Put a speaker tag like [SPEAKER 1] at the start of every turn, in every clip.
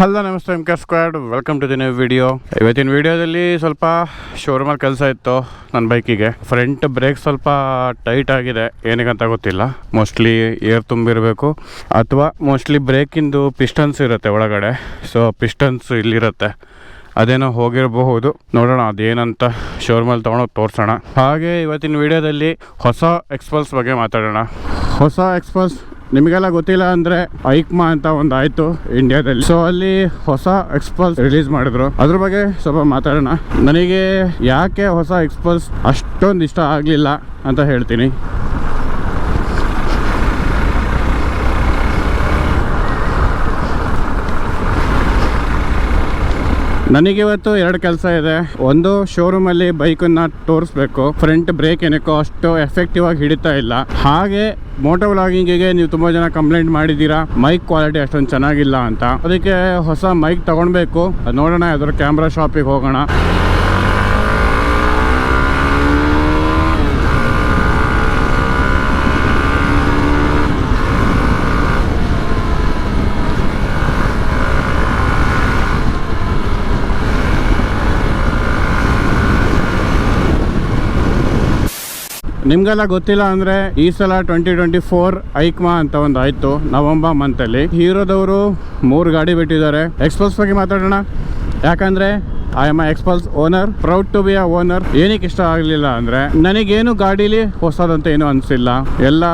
[SPEAKER 1] Hello ನಮಸ್ತೆ M K squad welcome to the new video ಇವತ್ತಿನ ವಿಡಿಯೋದಲ್ಲಿ ಸ್ವಲ್ಪ ಶೋರೂಮಲ್ಲಿ ಕೆಲಸ ಇತ್ತು ನನ್ನ ಬೈಕಿಗೆ ಫ್ರಂಟ್ ಬ್ರೇಕ್ ಸ್ವಲ್ಪ ಟೈಟ್ ಆಗಿದೆ. ಏನಕ್ಕಂತ ಗೊತ್ತಿಲ್ಲ. ಮೋಸ್ಟ್ಲಿ ಏರ್ ತುಂಬಿರಬೇಕು. ಅಥವಾ ಮೋಸ್ಟ್ಲಿ ಬ್ರೇಕಿಂದು ಪಿಸ್ಟನ್ಸ್ ಇರುತ್ತೆ ಒಳಗಡೆ. ಸೊ ಪಿಸ್ಟನ್ಸ್ ಇಲ್ಲಿರುತ್ತೆ. ಅದೇನೋ ಹೋಗಿರಬಹುದು. ನೋಡೋಣ, ಅದೇನಂತ ಶೋರೂಮಲ್ಲಿ ತೊಗೊಂಡೋಗಿ ತೋರಿಸೋಣ. ಹಾಗೆ ಇವತ್ತಿನ ವಿಡಿಯೋದಲ್ಲಿ ಹೊಸ ಎಕ್ಸ್ಪಲ್ಸ್ ಬಗ್ಗೆ ಮಾತಾಡೋಣ. ಹೊಸ ಎಕ್ಸ್ಪಲ್ಸ್ ನಿಮಗೆಲ್ಲ ಗೊತ್ತಿಲ್ಲ ಅಂದರೆ ಐಕ್ಮಾ ಅಂತ ಒಂದು ಆಯಿತು ಇಂಡಿಯಾದಲ್ಲಿ. ಸೊ ಅಲ್ಲಿ ಹೊಸ ಎಕ್ಸ್ಪಲ್ಸ್ ರಿಲೀಸ್ ಮಾಡಿದ್ರು. ಅದ್ರ ಬಗ್ಗೆ ಸ್ವಲ್ಪ ಮಾತಾಡೋಣ. ನನಗೆ ಯಾಕೆ ಹೊಸ ಎಕ್ಸ್ಪಲ್ಸ್ ಅಷ್ಟೊಂದು ಇಷ್ಟ ಆಗಲಿಲ್ಲ ಅಂತ ಹೇಳ್ತೀನಿ. ನನಗಿವತ್ತು ಎರಡು ಕೆಲಸ ಇದೆ. ಒಂದು ಶೋರೂಮ್ ಅಲ್ಲಿ ಬೈಕನ್ನ ತೋರಿಸ್ಬೇಕು. ಫ್ರಂಟ್ ಬ್ರೇಕ್ ಏನಕ್ಕೋ ಅಷ್ಟು ಎಫೆಕ್ಟಿವ್ ಆಗಿ ಹಿಡಿತಾ ಇಲ್ಲ. ಹಾಗೆ ಮೋಟೋ ವ್ಲಾಗಿಂಗಿಗೆ ನೀವು ತುಂಬ ಜನ ಕಂಪ್ಲೇಂಟ್ ಮಾಡಿದ್ದೀರಾ? ಮೈಕ್ ಕ್ವಾಲಿಟಿ ಅಷ್ಟೊಂದು ಚೆನ್ನಾಗಿಲ್ಲ ಅಂತ. ಅದಕ್ಕೆ ಹೊಸ ಮೈಕ್ ತಗೊಳ್ಬೇಕು ನೋಡೋಣ, ಯಾವ್ದಾದ್ರು ಕ್ಯಾಮ್ರಾ ಶಾಪಿಗೆ ಹೋಗೋಣ. ನಿಮ್ಗೆಲ್ಲ ಗೊತ್ತಿಲ್ಲ ಅಂದ್ರೆ ಈ ಸಲ ಟ್ವೆಂಟಿ ಟ್ವೆಂಟಿ ಫೋರ್ ಐಕ್ಮಾ ಅಂತ ಒಂದು ಆಯ್ತು ನವಂಬರ್ ಅಲ್ಲಿ. ಹೀರೋದವರು ಮೂರು ಗಾಡಿ ಬಿಟ್ಟಿದ್ದಾರೆ. ಎಕ್ಸ್ಪ್ರೆಸ್ ಬಗ್ಗೆ ಮಾತಾಡೋಣ. ಯಾಕಂದ್ರೆ I'm Xpulse owner proud to be a owner ಏನಕ್ಕೆ ಇಷ್ಟ ಆಗಲಿಲ್ಲ ಅಂದ್ರೆ, ನನಗೇನು ಗಾಡೀಲಿ ಹೊಸದಂತ ಏನು ಅನ್ಸಿಲ್ಲ. ಎಲ್ಲ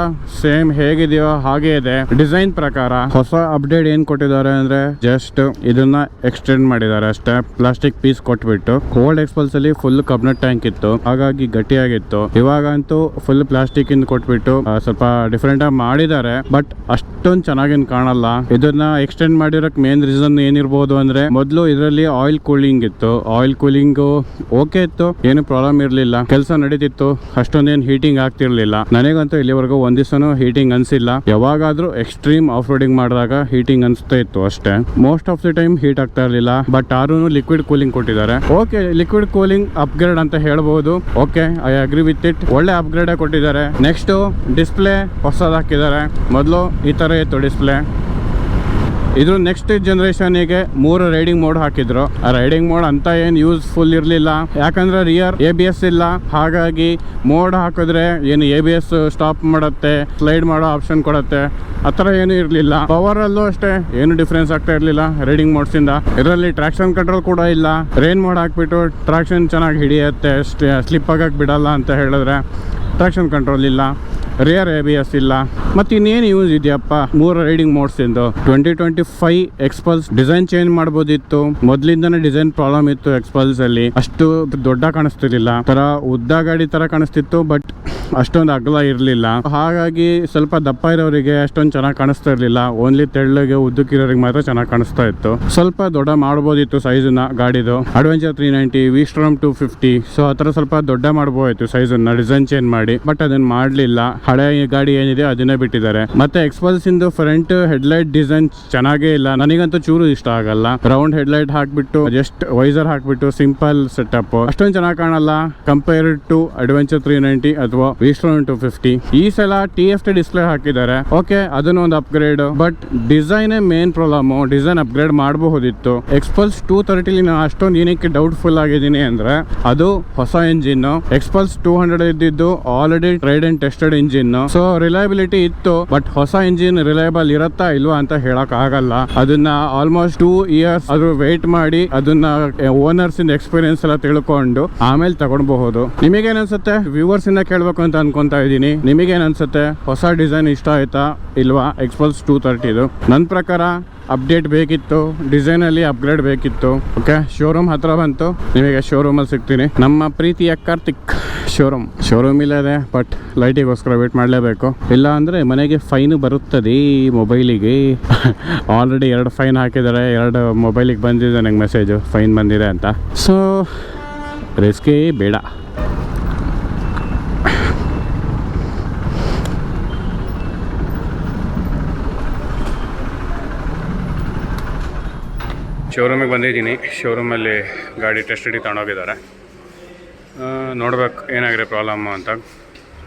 [SPEAKER 1] ಸೇಮ್ ಹೇಗಿದೆಯೋ ಹಾಗೆ ಇದೆ. ಡಿಸೈನ್ ಪ್ರಕಾರ ಹೊಸ ಅಪ್ಡೇಟ್ ಏನು ಕೊಟ್ಟಿದ್ದಾರೆ ಅಂದ್ರೆ ಜಸ್ಟ್ ಇದನ್ನ ಎಕ್ಸ್ಟೆಂಡ್ ಮಾಡಿದ್ದಾರೆ ಅಷ್ಟೇ. ಪ್ಲಾಸ್ಟಿಕ್ ಪೀಸ್ ಕೊಟ್ಬಿಟ್ಟು ಓಲ್ಡ್ ಎಕ್ಸ್ಪಲ್ಸ್ ಅಲ್ಲಿ ಫುಲ್ ಕಬ್ನಟ್ ಟ್ಯಾಂಕ್ ಇತ್ತು. ಹಾಗಾಗಿ ಗಟ್ಟಿಯಾಗಿತ್ತು. ಇವಾಗಂತೂ ಫುಲ್ ಪ್ಲಾಸ್ಟಿಕ್ ಇಂದ ಕೊಟ್ಬಿಟ್ಟು ಸ್ವಲ್ಪ ಡಿಫ್ರೆಂಟ್ ಆಗಿ ಮಾಡಿದ್ದಾರೆ. ಬಟ್ ಅಷ್ಟೊಂದು ಚೆನ್ನಾಗೇನು ಕಾಣಲ್ಲ. ಇದನ್ನ ಎಕ್ಸ್ಟೆಂಡ್ ಮಾಡಿರೋಕ್ ಮೇನ್ ರೀಸನ್ ಏನಿರ್ಬೋದು ಅಂದ್ರೆ, ಮೊದಲು ಇದರಲ್ಲಿ ಆಯಿಲ್ ಕೂಲಿಂಗ್ ಇತ್ತು. ಆಯಿಲ್ ಕೂಲಿಂಗ್ ಓಕೆ ಇತ್ತು, ಏನು ಪ್ರಾಬ್ಲಮ್ ಇರಲಿಲ್ಲ. ಕೆಲಸ ನಡೀತಿತ್ತು, ಅಷ್ಟೊಂದೇನು ಹೀಟಿಂಗ್ ಆಗ್ತಿರ್ಲಿಲ್ಲ. ನನಗಂತೂ ಇಲ್ಲಿವರೆಗೂ ಒಂದ್ ದಿವಸನೂ ಹೀಟಿಂಗ್ ಅನ್ಸಿಲ್ಲ. ಯಾವಾಗಾದ್ರೂ ಎಕ್ಸ್ಟ್ರೀಮ್ ಆಫ್ ರೋಡಿಂಗ್ ಮಾಡಿದಾಗ ಹೀಟಿಂಗ್ ಅನ್ಸ್ತಾ ಇತ್ತು ಅಷ್ಟೇ. Most of the time heat ಆಗ್ತಾ ಇರಲಿಲ್ಲ ಬಟ್ ಆರೂ ಲಿಕ್ವಿಡ್ ಕೂಲಿಂಗ್ ಕೊಟ್ಟಿದ್ದಾರೆ. ಓಕೆ ಲಿಕ್ವಿಡ್ ಕೂಲಿಂಗ್ ಅಪ್ಗ್ರೇಡ್ ಅಂತ ಹೇಳ್ಬೋದು. Okay I agree with it ಒಳ್ಳೆ ಅಪ್ಗ್ರೇಡ್ ಕೊಟ್ಟಿದ್ದಾರೆ. ನೆಕ್ಸ್ಟ್ ಡಿಸ್ಪ್ಲೇ ಹೊಸದಾಕಿದ್ದಾರೆ. ಮೊದಲು ಈ ತರ ಇತ್ತು ಡಿಸ್ಪ್ಲೇ ಇದು ನೆಕ್ಸ್ಟ್ ಜನರೇಷನ್ಗೆ ಮೂರು ರೈಡಿಂಗ್ ಮೋಡ್ ಹಾಕಿದ್ರು. ಆ ರೈಡಿಂಗ್ ಮೋಡ್ ಅಂತ ಏನು ಯೂಸ್ಫುಲ್ ಇರಲಿಲ್ಲ. ಯಾಕಂದ್ರೆ ರಿಯರ್ ಎ ಬಿ ಎಸ್ ಇಲ್ಲ. ಹಾಗಾಗಿ ಮೋಡ್ ಹಾಕಿದ್ರೆ ಏನು ಎ ಬಿ ಎಸ್ ಸ್ಟಾಪ್ ಮಾಡುತ್ತೆ ಸ್ಲೈಡ್ ಮಾಡೋ ಆಪ್ಷನ್ ಕೊಡುತ್ತೆ. ಆ ಏನು ಇರಲಿಲ್ಲ. ಅಲ್ಲೂ ಅಷ್ಟೇ, ಏನು ಡಿಫ್ರೆನ್ಸ್ ಆಗ್ತಾ ಇರಲಿಲ್ಲ ರೈಡಿಂಗ್ ಮೋಡ್ಸಿಂದ ಇದರಲ್ಲಿ ಟ್ರಾಕ್ಷನ್ ಕಂಟ್ರೋಲ್ ಕೂಡ ಇಲ್ಲ. ರೈನ್ ಮೋಡ್ ಹಾಕ್ಬಿಟ್ಟು ಟ್ರಾಕ್ಷನ್ ಚೆನ್ನಾಗಿ ಹಿಡಿಯುತ್ತೆ ಸ್ಲಿಪ್ ಆಗಕ್ಕೆ ಬಿಡಲ್ಲ ಅಂತ ಹೇಳಿದ್ರೆ ಟ್ರಾಕ್ಷನ್ ಕಂಟ್ರೋಲ್ ಇಲ್ಲ. ರಿಯರ್ ಎ ಬಿ ಎಸ್ ಇಲ್ಲ. ಮತ್ತೆ ಇನ್ನೇನು ಯೂಸ್ ಇದೆಯಪ್ಪ? ಮೂರು ರೈಡಿಂಗ್ ಮೋಡ್ಸ್ ಇಂದು. Twenty twenty five Xpulse design change ಮಾಡ್ಬೋದಿತ್ತು. ಮೊದಲಿಂದನೇ ಡಿಸೈನ್ ಪ್ರಾಬ್ಲಮ್ ಇತ್ತು ಎಕ್ಸ್ಪಲ್ಸ್ ಅಲ್ಲಿ. ಅಷ್ಟು ದೊಡ್ಡ ಕಾಣಿಸ್ತಿರ್ಲಿಲ್ಲ. ತರ ಉದ್ದ ಗಾಡಿ ತರ ಕಾಣಿಸ್ತಿತ್ತು ಬಟ್ ಅಷ್ಟೊಂದು ಅಗಲ ಇರಲಿಲ್ಲ. ಹಾಗಾಗಿ ಸ್ವಲ್ಪ ದಪ್ಪ ಇರೋರಿಗೆ ಅಷ್ಟೊಂದು ಚೆನ್ನಾಗಿ ಕಾಣಿಸ್ತಾ ಇರಲಿಲ್ಲ. ಓನ್ಲಿ ತೆಳ್ಳಗೆ ಉದ್ದಕ್ಕಿರೋರಿಗೆ ಮಾತ್ರ ಚೆನ್ನಾಗಿ ಕಾಣಿಸ್ತಾ ಇತ್ತು. ಸ್ವಲ್ಪ ದೊಡ್ಡ ಮಾಡ್ಬೋದಿತ್ತು ಸೈಜನ್ನ ಗಾಡಿದು. Adventure three ninety V Strom two fifty so ಆ ಥರ ಸ್ವಲ್ಪ ದೊಡ್ಡ ಮಾಡ್ಬೋದಿತ್ತು ಸೈಜನ್ನ ಡಿಸೈನ್ ಚೇಂಜ್ ಮಾಡಿ. ಬಟ್ ಅದನ್ನ ಮಾಡಲಿಲ್ಲ. ಹಳೆ ಗಾಡಿ ಏನಿದೆ ಅದನ್ನೇ ಬಿಟ್ಟಿದ್ದಾರೆ. ಮತ್ತೆ ಎಕ್ಸ್ಪಲ್ಸ್ ಇಂದು ಫ್ರಂಟ್ ಹೆಡ್ಲೈಟ್ ಡಿಸೈನ್ ಚೆನ್ನಾಗೇ ಇಲ್ಲ. ನನಗಂತೂ ಚೂರು ಇಷ್ಟ ಆಗಲ್ಲ. ರೌಂಡ್ ಹೆಡ್ಲೈಟ್ ಹಾಕ್ಬಿಟ್ಟು ಜಸ್ಟ್ ವೈಸರ್ ಹಾಕ್ಬಿಟ್ಟು ಸಿಂಪಲ್ ಸೆಟಪ್ ಅಷ್ಟೊಂದು ಚೆನ್ನಾಗಿ ಕಾಣಲ್ಲ. Compared to adventure three ninety ಅಥವಾ ವಿಸ್ಟ್ರೋನ್ ಟು ಫಿಫ್ಟಿ ಈ ಸಲ ಟಿ ಎಫ್ ಟಿ ಡಿಸ್ಪ್ಲೇ ಹಾಕಿದ್ದಾರೆ. ಓಕೆ ಅದನ್ನ ಒಂದು upgrade but design main problem design upgrade ಮಾಡಬಹುದಿತ್ತು. ಎಕ್ಸ್ಪಲ್ಸ್ ಟೂ ತರ್ಟಿಲಿ ನಾನು ಅಷ್ಟೊಂದು ಏನಕ್ಕೆ ಡೌಟ್ಫುಲ್ ಆಗಿದ್ದೀನಿ ಅಂದ್ರೆ ಅದು ಹೊಸ ಇಂಜಿನ್ ಎಕ್ಸ್ಪಲ್ಸ್ ಟೂ ಹಂಡ್ರೆಡ್ ಇದ್ದಿದ್ದು already tried and tested engine so reliability ಇತ್ತು ಬಟ್ ಹೊಸ ಇಂಜಿನ್ ರಿಲಯಬಲ್ ಇರತ್ತಾ ಇಲ್ವಾ ಅಂತ ಹೇಳಕ್ ಆಗಲ್ಲ. ಅದನ್ನ ಆಲ್ಮೋಸ್ಟ್ ಟೂ ಇಯರ್ಸ್ ಅದು ವೇಟ್ ಮಾಡಿ ಅದನ್ನ ಓನರ್ಸ್ ಇಂದ ಎಕ್ಸ್ಪೀರಿಯನ್ಸ್ ಎಲ್ಲ ತಿಳ್ಕೊಂಡು ಆಮೇಲೆ ತಗೊಳ್ಬಹುದು. ನಿಮಗೇನ್ ಅನ್ಸುತ್ತೆ? ವ್ಯೂವರ್ಸ್ ಇಂದ ಕೇಳ್ಬೇಕು ಅಂತ ಅನ್ಕೊಂತಾ ಇದ್ದೀನಿ. ನಿಮಗೇನು ಅನ್ಸುತ್ತೆ? ಹೊಸ ಡಿಸೈನ್ ಇಷ್ಟ ಆಯ್ತಾ ಇಲ್ವಾ? ಎಕ್ಸ್ಪಲ್ಸ್ ಟೂ ತರ್ಟಿದು ನನ್ನ ಪ್ರಕಾರ ಅಪ್ಡೇಟ್ ಬೇಕಿತ್ತು ಡಿಸೈನ್ ಅಲ್ಲಿ ಅಪ್ಗ್ರೇಡ್ ಬೇಕಿತ್ತು. ಓಕೆ ಶೋರೂಮ್ ಹತ್ರ ಬಂತು. ನಿಮಗೆ ಶೋರೂಮಲ್ಲಿ ಸಿಗ್ತೀನಿ. ನಮ್ಮ ಪ್ರೀತಿಯ ಕಾರ್ತಿಕ್ ಶೋರೂಮ್ ಶೋರೂಮ್ ಇಲ್ಲದೆ ಬಟ್ ಲೈಟಿಗೋಸ್ಕರ ವೇಟ್ ಮಾಡಲೇಬೇಕು. ಇಲ್ಲ ಅಂದರೆ ಮನೆಗೆ ಫೈನ್ ಬರುತ್ತದೆ ಮೊಬೈಲಿಗೆ ಆಲ್ರೆಡಿ ಎರಡು ಫೈನ್ ಹಾಕಿದ್ದಾರೆ. ಎರಡು ಮೊಬೈಲಿಗೆ ಬಂದಿದೆ ನಂಗೆ ಮೆಸೇಜು ಫೈನ್ ಬಂದಿದೆ ಅಂತ. ಸೊ ರಿಸ್ಕೇ ಬೇಡ. ಶೋರೂಮಿಗೆ ಬಂದಿದ್ದೀನಿ. ಶೋರೂಮಲ್ಲಿ ಗಾಡಿ ಟೆಸ್ಟ್ ಹಿಡಿ ತಗೊಂಡೋಗಿದ್ದಾರೆ. ನೋಡ್ಬೇಕು ಏನಾಗಿದೆ ಪ್ರಾಬ್ಲಮ್ಮು ಅಂತ.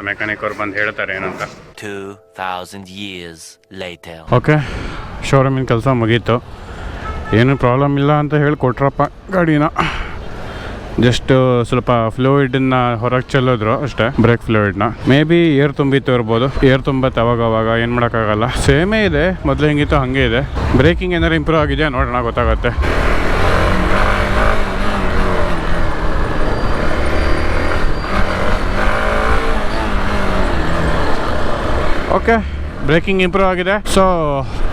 [SPEAKER 1] ಮೆಕ್ಯಾನಿಕ್ ಅವ್ರು ಬಂದು ಹೇಳ್ತಾರೆ ಏನಂತ
[SPEAKER 2] 2,000 ಇಯರ್ಸ್ later.
[SPEAKER 1] ಓಕೆ ಶೋರೂಮಿನ ಕೆಲಸ ಮುಗೀತು. ಏನು ಪ್ರಾಬ್ಲಮ್ ಇಲ್ಲ ಅಂತ ಹೇಳಿ ಕೊಟ್ರಪ್ಪ ಗಾಡಿನ. ಜಸ್ಟ್ ಸ್ವಲ್ಪ ಫ್ಲೂಯಿಡನ್ನ ಹೊರಗೆ ಚೆಲ್ಲಿದ್ರು ಅಷ್ಟೇ ಬ್ರೇಕ್ ಫ್ಲೂಯಿಡ್ನ ಮೇ ಬಿ ಏರ್ ತುಂಬಿತ್ತು ಇರ್ಬೋದು. ಏರ್ ತುಂಬತ್ತೆ ಅವಾಗ ಅವಾಗ ಏನು ಮಾಡೋಕ್ಕಾಗಲ್ಲ. ಸೇಮೇ ಇದೆ. ಮೊದಲು ಹೆಂಗಿತ್ತು ಹಾಗೆ ಇದೆ. ಬ್ರೇಕಿಂಗ್ ಏನಾರು ಇಂಪ್ರೂವ್ ಆಗಿದೆಯಾ ನೋಡೋಣ, ಗೊತ್ತಾಗುತ್ತೆ. ಓಕೆ ಬ್ರೇಕಿಂಗ್ ಇಂಪ್ರೂವ್ ಆಗಿದೆ. ಸೊ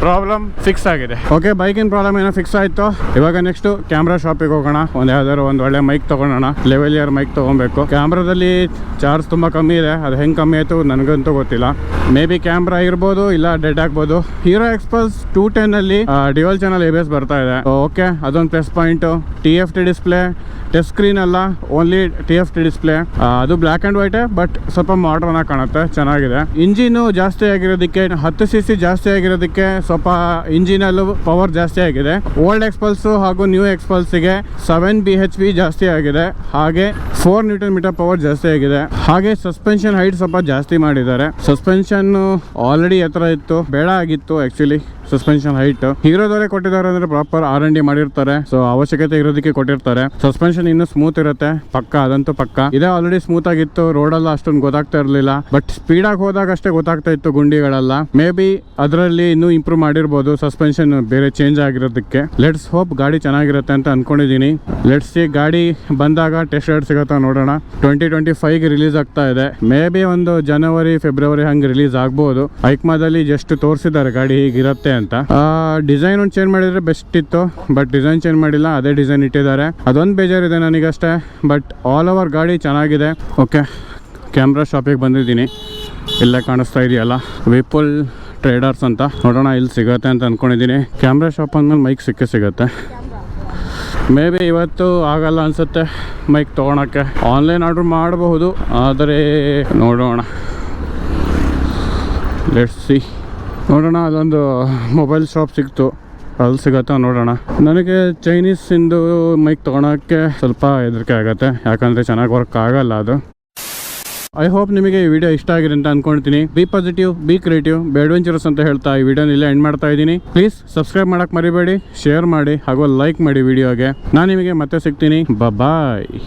[SPEAKER 1] ಪ್ರಾಬ್ಲಮ್ ಫಿಕ್ಸ್ ಆಗಿದೆ. ಓಕೆ ಬೈಕಿನ ಪ್ರಾಬ್ಲಮ್ ಏನೋ ಫಿಕ್ಸ್ ಆಯಿತು. ಇವಾಗ ನೆಕ್ಸ್ಟ್ ಕ್ಯಾಮ್ರಾ ಶಾಪಿಗೆ ಹೋಗೋಣ. ಒಂದು ಯಾವ್ದಾದ್ರು ಒಂದು ಒಳ್ಳೆ ಮೈಕ್ ತೊಗೊಳೋಣ ಲೆವೆಲಿಯರ್ ಮೈಕ್ ತೊಗೊಬೇಕು. ಕ್ಯಾಮ್ರಾದಲ್ಲಿ ಚಾರ್ಜ್ ತುಂಬ ಕಮ್ಮಿ ಇದೆ. ಅದು ಹೆಂಗೆ ಕಮ್ಮಿ ಆಯಿತು ನನಗಂತೂ ಗೊತ್ತಿಲ್ಲ. ಮೇ ಬಿ ಕ್ಯಾಮ್ರಾ ಇರ್ಬೋದು ಇಲ್ಲ ಡೆಡ್ ಆಗ್ಬೋದು. ಹೀರೋ ಎಕ್ಸ್ಪ್ರೆಸ್ ಟೂ ಟೆನ್ನಲ್ಲಿ ಡಿವಲ್ ಚಾನಲ್ ಎ ಬರ್ತಾ ಇದೆ. ಓಕೆ ಅದೊಂದು plus point T F T display touch screen ಅಲ್ಲ only T F T display ಅದು ಬ್ಲ್ಯಾಕ್ ಆ್ಯಂಡ್ ವೈಟೇ ಬಟ್ ಸ್ವಲ್ಪ ಮಾಡ್ರನ್ ಆಗಿ ಕಾಣುತ್ತೆ. ಚೆನ್ನಾಗಿದೆ. ಇಂಜಿನು ಜಾಸ್ತಿ ಆಗಿರೋದಕ್ಕೆ, ಹತ್ತು ಸಿ ಸಿ ಜಾಸ್ತಿ ಆಗಿರೋದಕ್ಕೆ ಸ್ವಲ್ಪ ಇಂಜಿನಲ್ಲೂ ಪವರ್ ಜಾಸ್ತಿ ಆಗಿದೆ. ಓಲ್ಡ್ ಎಕ್ಸ್ಪಲ್ಸು ಹಾಗೂ ನ್ಯೂ ಎಕ್ಸ್ಪಲ್ಸಿಗೆ ಸೆವೆನ್ ಬಿ ಎಚ್ ಪಿ ಜಾಸ್ತಿ ಆಗಿದೆ. ಹಾಗೆ ಫೋರ್ ನ್ಯೂಟನ್ ಮೀಟರ್ ಪವರ್ ಜಾಸ್ತಿ ಆಗಿದೆ. ಹಾಗೆ ಸಸ್ಪೆನ್ಷನ್ ಹೈಟ್ ಸ್ವಲ್ಪ ಜಾಸ್ತಿ ಮಾಡಿದ್ದಾರೆ. ಸಸ್ಪೆನ್ಷನ್ ಆಲ್ರೆಡಿ ಎತ್ತರ ಇತ್ತು, ಬೇಡ ಆಗಿತ್ತು ಆಕ್ಚುಲಿ ಸಸ್ಪೆನ್ಷನ್ ಹೈಟ್ ಹೀರೋದವರೇ ಕೊಟ್ಟಿದ್ದಾರೆ ಅಂದ್ರೆ ಪ್ರಾಪರ್ ಆರ್ ಎನ್ ಡಿ ಮಾಡಿರ್ತಾರೆ. ಸೊ ಅವಶ್ಯಕತೆ ಇರೋದಕ್ಕೆ ಕೊಟ್ಟಿರ್ತಾರೆ. ಸಸ್ಪೆನ್ಷನ್ ಇನ್ನೂ ಸ್ಮೂತ್ ಇರುತ್ತೆ. ಪಕ್ಕ, ಅದಂತೂ ಪಕ್ಕ. ಇದೇ ಆಲ್ರೆಡಿ ಸ್ಮೂತ್ ಆಗಿತ್ತು. ರೋಡಲ್ಲ ಅಷ್ಟೊಂದು ಗೊತ್ತಾಗ್ತಾ ಇರಲಿಲ್ಲ. ಬಟ್ ಸ್ಪೀಡ್ ಆಗಿ ಹೋದಾಗ ಅಷ್ಟೇ ಗೊತ್ತಾಗ್ತಾ ಇತ್ತು ಗುಂಡಿಗಳೆಲ್ಲ. ಮೇ ಬಿ ಅದರಲ್ಲಿ ಇನ್ನೂ ಇಂಪ್ರೂವ್ ಮಾಡಿರ್ಬೋದು. ಸಸ್ಪೆನ್ಷನ್ ಬೇರೆ ಚೇಂಜ್ ಆಗಿರೋದಕ್ಕೆ. ಲೆಟ್ಸ್ ಹೋಪ್ ಗಾಡಿ ಚೆನ್ನಾಗಿರುತ್ತೆ ಅಂತ ಅನ್ಕೊಂಡಿದ್ದೀನಿ ಲೆಟ್ಸ್ ಸಿ ಗಾಡಿ ಬಂದಾಗ ಟೆಸ್ಟ್ ರೈಡ್ ಸಿಗುತ್ತಾ ನೋಡೋಣ. ಟ್ವೆಂಟಿ ಟ್ವೆಂಟಿ ಫೈವ್ಗೆ ರಿಲೀಸ್ ಆಗ್ತಾ ಇದೆ. ಮೇ ಬಿ ಒಂದು ಜನವರಿ ಫೆಬ್ರವರಿ ಹಂಗೆ ರಿಲೀಸ್ ಆಗ್ಬೋದು. ಐಕ್ಮಾದಲ್ಲಿ ಜಸ್ಟ್ ತೋರಿಸಿದ್ದಾರೆ ಗಾಡಿ ಹೀಗಿರುತ್ತೆ ಅಂತ? ಡಿಸೈನ್ ಒಂದು ಚೇಂಜ್ ಮಾಡಿದ್ರೆ ಬೆಸ್ಟ್ ಇತ್ತು ಬಟ್ ಡಿಸೈನ್ ಚೇಂಜ್ ಮಾಡಿಲ್ಲ, ಅದೇ ಡಿಸೈನ್ ಇಟ್ಟಿದ್ದಾರೆ. ಅದೊಂದು ಬೇಜಾರಿದೆ ನನಗಷ್ಟೇ ಬಟ್ ಆಲ್ ಓವರ್ ಗಾಡಿ ಚೆನ್ನಾಗಿದೆ. ಓಕೆ ಕ್ಯಾಮ್ರಾ ಶಾಪಿಗೆ ಬಂದಿದ್ದೀನಿ. ಇಲ್ಲೇ ಕಾಣಿಸ್ತಾ ಇದೆಯಲ್ಲ ವಿಪುಲ್ ಟ್ರೇಡರ್ಸ್ ಅಂತ. ನೋಡೋಣ ಇಲ್ಲಿ ಸಿಗುತ್ತೆ ಅಂತ ಅಂದ್ಕೊಂಡಿದ್ದೀನಿ ಕ್ಯಾಮ್ರಾ ಶಾಪ್ ಅಂದ್ಮೇಲೆ ಮೈಕ್ ಸಿಕ್ಕೇ ಸಿಗುತ್ತೆ. ಮೇ ಬಿ ಇವತ್ತು ಆಗಲ್ಲ ಅನಿಸುತ್ತೆ ಮೈಕ್ ತೊಗೊಳಕ್ಕೆ. ಆನ್ಲೈನ್ ಆರ್ಡ್ರ್ ಮಾಡಬಹುದು, ಆದರೆ ನೋಡೋಣ. ಲೆಟ್ಸ್ ಸಿ ನೋಡೋಣ, ಅದೊಂದು ಮೊಬೈಲ್ ಶಾಪ್ ಸಿಕ್ತು. ಅಲ್ಲಿ ಸಿಗತ್ತಾ ನೋಡೋಣ. ನನಗೆ ಚೈನೀಸಿಂದು ಮೈಕ್ ತೊಗೊಳಕ್ಕೆ ಸ್ವಲ್ಪ ಹೆದರಿಕೆ ಆಗುತ್ತೆ. ಯಾಕಂದರೆ ಚೆನ್ನಾಗಿ ವರ್ಕ್ ಆಗಲ್ಲ ಅದು. ಐ ಹೋಪ್ ನಿಮಗೆ ಈ ವಿಡಿಯೋ ಇಷ್ಟ ಆಗಿದೆ ಅಂತ ಅನ್ಕೊಂತೀನಿ be positive be creative adventurous ಅಂತ ಹೇಳ್ತಾ ಈ ವಿಡಿಯೋನ ಇಲ್ಲೇ ಎಂಡ್ ಮಾಡ್ತಾ ಇದ್ದೀನಿ. ಪ್ಲೀಸ್ ಸಬ್ಸ್ಕ್ರೈಬ್ ಮಾಡೋಕ್ಕೆ ಮರಿಬೇಡಿ ಶೇರ್ ಮಾಡಿ, ಹಾಗೂ ಲೈಕ್ ಮಾಡಿ ವಿಡಿಯೋಗೆ ನಾನು ನಿಮಗೆ ಮತ್ತೆ ಸಿಗ್ತೀನಿ. ಬಾಯ್